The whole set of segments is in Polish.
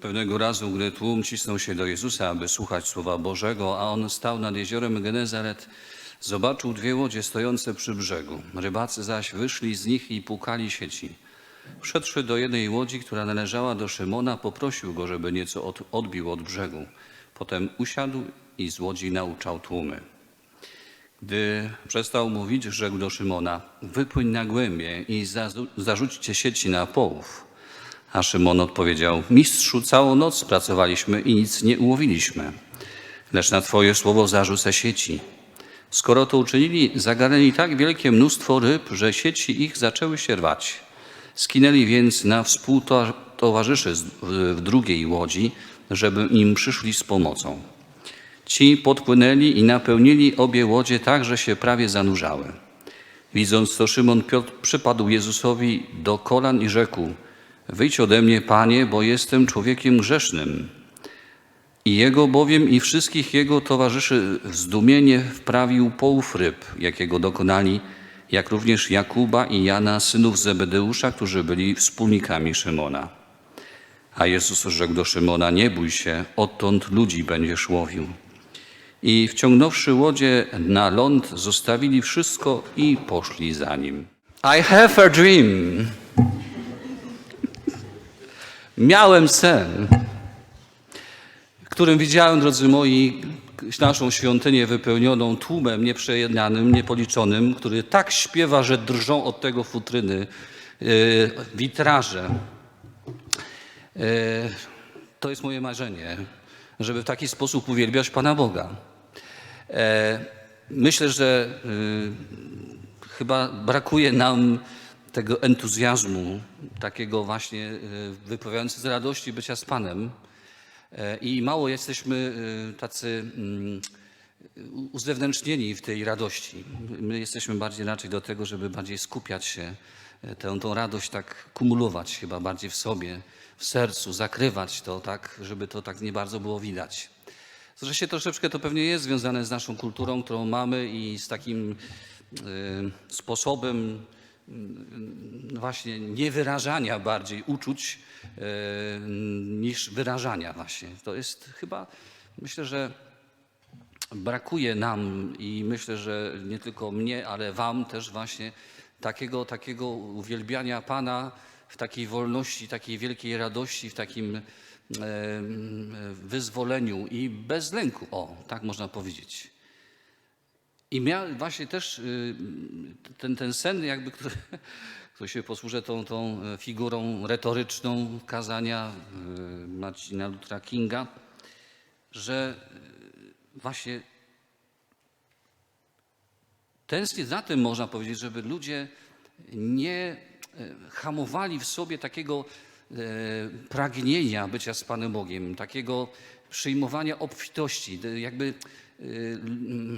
Pewnego razu, gdy tłum cisnął się do Jezusa, aby słuchać Słowa Bożego, a on stał nad jeziorem Genezaret, zobaczył dwie łodzie stojące przy brzegu. Rybacy zaś wyszli z nich i płukali sieci. Wszedłszy do jednej łodzi, która należała do Szymona, poprosił go, żeby nieco od, odbił od brzegu. Potem usiadł i z łodzi nauczał tłumy. Gdy przestał mówić, rzekł do Szymona: Wypłyń na głębie i zarzućcie sieci na połów. A Szymon odpowiedział: Mistrzu, całą noc pracowaliśmy i nic nie ułowiliśmy. Lecz na Twoje słowo zarzucę sieci. Skoro to uczynili, zagarnęli tak wielkie mnóstwo ryb, że sieci ich zaczęły się rwać. Skinęli więc na współtowarzyszy w drugiej łodzi, żeby im przyszli z pomocą. Ci podpłynęli i napełnili obie łodzie tak, że się prawie zanurzały. Widząc to, Szymon Piotr przypadł Jezusowi do kolan i rzekł: Wyjdź ode mnie, panie, bo jestem człowiekiem grzesznym. I jego bowiem i wszystkich jego towarzyszy w zdumienie wprawił połów ryb, jakiego dokonali, jak również Jakuba i Jana, synów Zebedeusza, którzy byli wspólnikami Szymona. A Jezus rzekł do Szymona: Nie bój się, odtąd ludzi będziesz łowił. I wciągnąwszy łodzie na ląd, zostawili wszystko i poszli za nim. I have a dream. Miałem sen, w którym widziałem, drodzy moi, naszą świątynię wypełnioną tłumem nieprzejednanym, niepoliczonym, który tak śpiewa, że drżą od tego futryny, yy, witraże. Yy, to jest moje marzenie, żeby w taki sposób uwielbiać Pana Boga. E, Myślę, że chyba brakuje nam tego entuzjazmu, takiego właśnie y, wypływającego z radości bycia z Panem. E, I mało jesteśmy y, tacy mm, uzewnętrznieni w tej radości. My jesteśmy bardziej raczej do tego, żeby bardziej skupiać się, e, tę, tą radość tak kumulować chyba bardziej w sobie, w sercu, zakrywać to tak, żeby to tak nie bardzo było widać. Zresztą troszeczkę to pewnie jest związane z naszą kulturą, którą mamy i z takim y, sposobem właśnie niewyrażania bardziej uczuć y, niż wyrażania właśnie. To jest chyba, myślę, że brakuje nam i myślę, że nie tylko mnie, ale wam też właśnie takiego, takiego uwielbiania Pana w takiej wolności, takiej wielkiej radości, w takim e, wyzwoleniu i bez lęku. O, tak można powiedzieć. I miał właśnie też y, ten, ten sen, jakby, który, który się posłużę tą, tą figurą retoryczną kazania y, Marcina Luthera Kinga, że y, właśnie tęsknię za tym, można powiedzieć, żeby ludzie nie e, hamowali w sobie takiego e, pragnienia bycia z Panem Bogiem, takiego przyjmowania obfitości. Jakby e,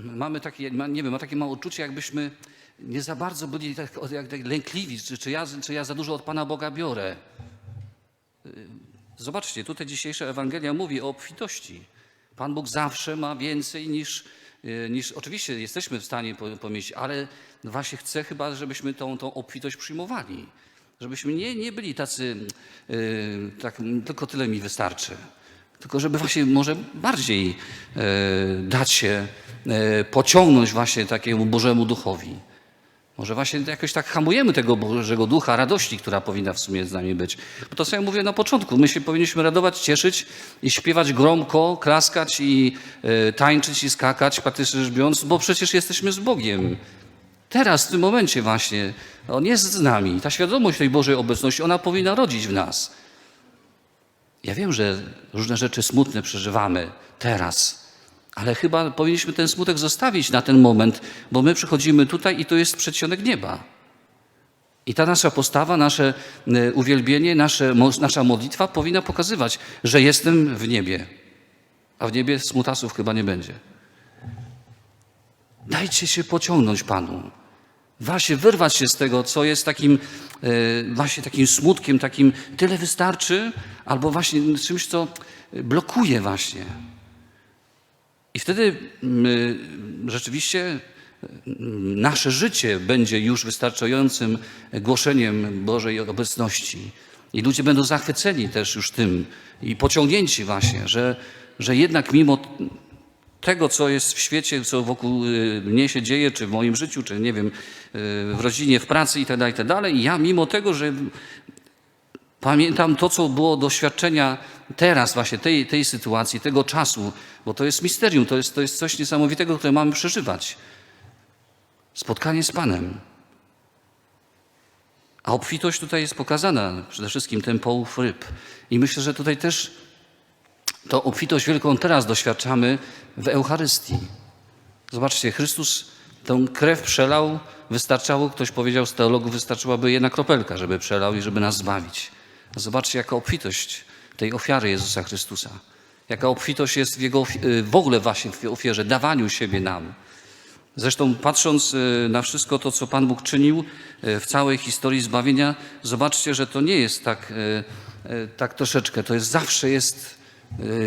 mamy takie, nie wiem, ma takie małe odczucie, jakbyśmy nie za bardzo byli tak, jak, tak lękliwi, czy, czy, ja, czy ja za dużo od Pana Boga biorę. Zobaczcie, tutaj dzisiejsza Ewangelia mówi o obfitości. Pan Bóg zawsze ma więcej niż, e, niż oczywiście jesteśmy w stanie po- pomieścić, ale właśnie chce chyba, żebyśmy tą, tą obfitość przyjmowali. Żebyśmy nie, nie byli tacy, e, tak, tylko tyle mi wystarczy. Tylko żeby właśnie może bardziej e, dać się e, pociągnąć właśnie takiemu Bożemu Duchowi. Może właśnie jakoś tak hamujemy tego Bożego Ducha, radości, która powinna w sumie z nami być. Bo to co ja mówię na początku, my się powinniśmy radować, cieszyć i śpiewać gromko, klaskać i e, tańczyć i skakać, praktycznie rzecz biorąc, bo przecież jesteśmy z Bogiem. Teraz, w tym momencie właśnie, On jest z nami. Ta świadomość tej Bożej obecności, ona powinna rodzić w nas. Ja wiem, że różne rzeczy smutne przeżywamy teraz, ale chyba powinniśmy ten smutek zostawić na ten moment, bo my przychodzimy tutaj i to jest przedsionek nieba. I ta nasza postawa, nasze e, uwielbienie, nasze, nasza modlitwa powinna pokazywać, że jestem w niebie. A w niebie smutasów chyba nie będzie. Dajcie się pociągnąć Panu. Właśnie wyrwać się z tego, co jest takim e, właśnie takim smutkiem, takim tyle wystarczy, albo właśnie czymś, co blokuje właśnie. I wtedy my, rzeczywiście mm, nasze życie będzie już wystarczającym głoszeniem Bożej obecności. I ludzie będą zachwyceni też już tym i pociągnięci właśnie, że, że jednak mimo tego, co jest w świecie, co wokół y, mnie się dzieje, czy w moim życiu, czy nie wiem, y, w rodzinie, w pracy i tak dalej, i tak dalej, ja mimo tego, że pamiętam to, co było doświadczenia teraz właśnie tej, tej sytuacji, tego czasu, bo to jest misterium, to jest, to jest coś niesamowitego, które mamy przeżywać. Spotkanie z Panem. A obfitość tutaj jest pokazana, przede wszystkim ten połów ryb. I myślę, że tutaj też tą obfitość wielką teraz doświadczamy w Eucharystii. Zobaczcie, Chrystus tę krew przelał, wystarczało, ktoś powiedział z teologów, wystarczyłaby jedna kropelka, żeby przelał i żeby nas zbawić. Zobaczcie, jaka obfitość tej ofiary Jezusa Chrystusa. Jaka obfitość jest w, jego, y, w ogóle właśnie w ofierze, dawaniu siebie nam. Zresztą patrząc y, na wszystko to, co Pan Bóg czynił y, w całej historii zbawienia, zobaczcie, że to nie jest tak, tak troszeczkę, to jest zawsze jest,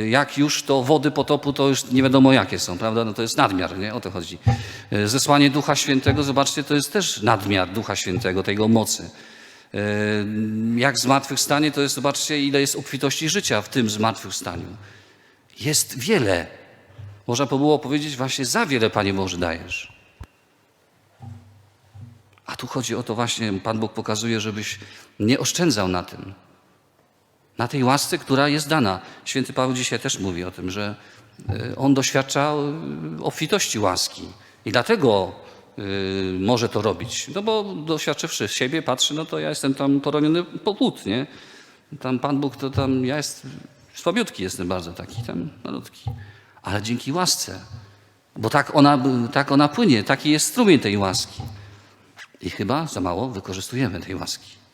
jak już to wody potopu, to już nie wiadomo jakie są, prawda? No to jest nadmiar, nie? O to chodzi. Y, Zesłanie Ducha Świętego, zobaczcie, to jest też nadmiar Ducha Świętego, tej Jego mocy. Y, Jak zmartwychwstanie, to jest, zobaczcie, ile jest obfitości życia w tym zmartwychwstaniu. Jest wiele. Można by było powiedzieć właśnie za wiele, Panie Boże, dajesz. A tu chodzi o to właśnie, Pan Bóg pokazuje, żebyś nie oszczędzał na tym. Na tej łasce, która jest dana. Święty Paweł dzisiaj też mówi o tym, że y, on doświadcza y, obfitości łaski. I dlatego y, może to robić. No bo doświadczywszy siebie, patrzy, no to ja jestem tam poroniony po płód, nie? Tam Pan Bóg to tam, ja jest, słabiutki jestem bardzo taki, tam malutki. Ale dzięki łasce, bo tak ona, tak ona płynie, taki jest strumień tej łaski. I chyba za mało wykorzystujemy tej łaski.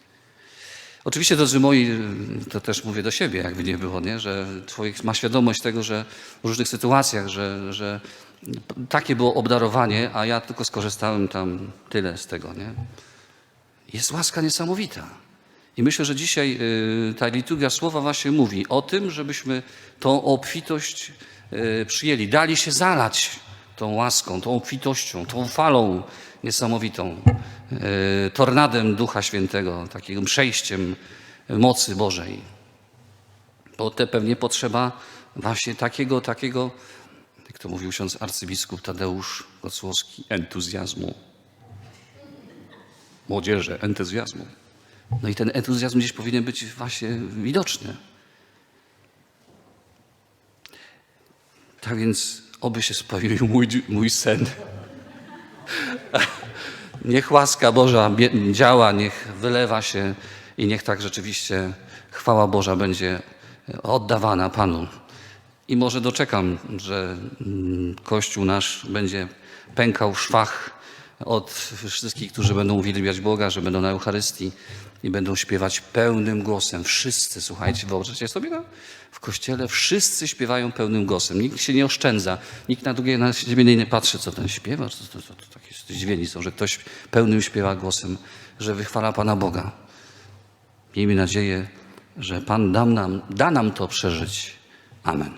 Oczywiście, drodzy moi, to też mówię do siebie, jakby nie było, nie? że człowiek ma świadomość tego, że w różnych sytuacjach, że, że takie było obdarowanie, a ja tylko skorzystałem tam tyle z tego. Nie? Jest łaska niesamowita. I myślę, że dzisiaj y, ta liturgia słowa właśnie mówi o tym, żebyśmy tą obfitość y, przyjęli, dali się zalać tą łaską, tą obfitością, tą falą niesamowitą, y, tornadem Ducha Świętego, takim przejściem mocy Bożej. Bo te pewnie potrzeba właśnie takiego, takiego, jak to mówił ksiądz arcybiskup Tadeusz Gocłowski, entuzjazmu. Młodzieży, entuzjazmu. No i ten entuzjazm gdzieś powinien być właśnie widoczny. Tak więc oby się spełnił mój, mój sen. Niech łaska Boża działa, niech wylewa się i niech tak rzeczywiście chwała Boża będzie oddawana Panu. I może doczekam, że mm, Kościół nasz będzie pękał w szwach od wszystkich, którzy będą uwielbiać Boga, że będą na Eucharystii i będą śpiewać pełnym głosem. Wszyscy, słuchajcie, wyobraźcie sobie, no? w kościele wszyscy śpiewają pełnym głosem. Nikt się nie oszczędza, nikt na drugie na siebie nie patrzy, co ten śpiewa. To, to, to, to takie zdziwieni są, że ktoś pełnym śpiewa głosem, że wychwala Pana Boga. Miejmy nadzieję, że Pan da nam, da nam to przeżyć. Amen.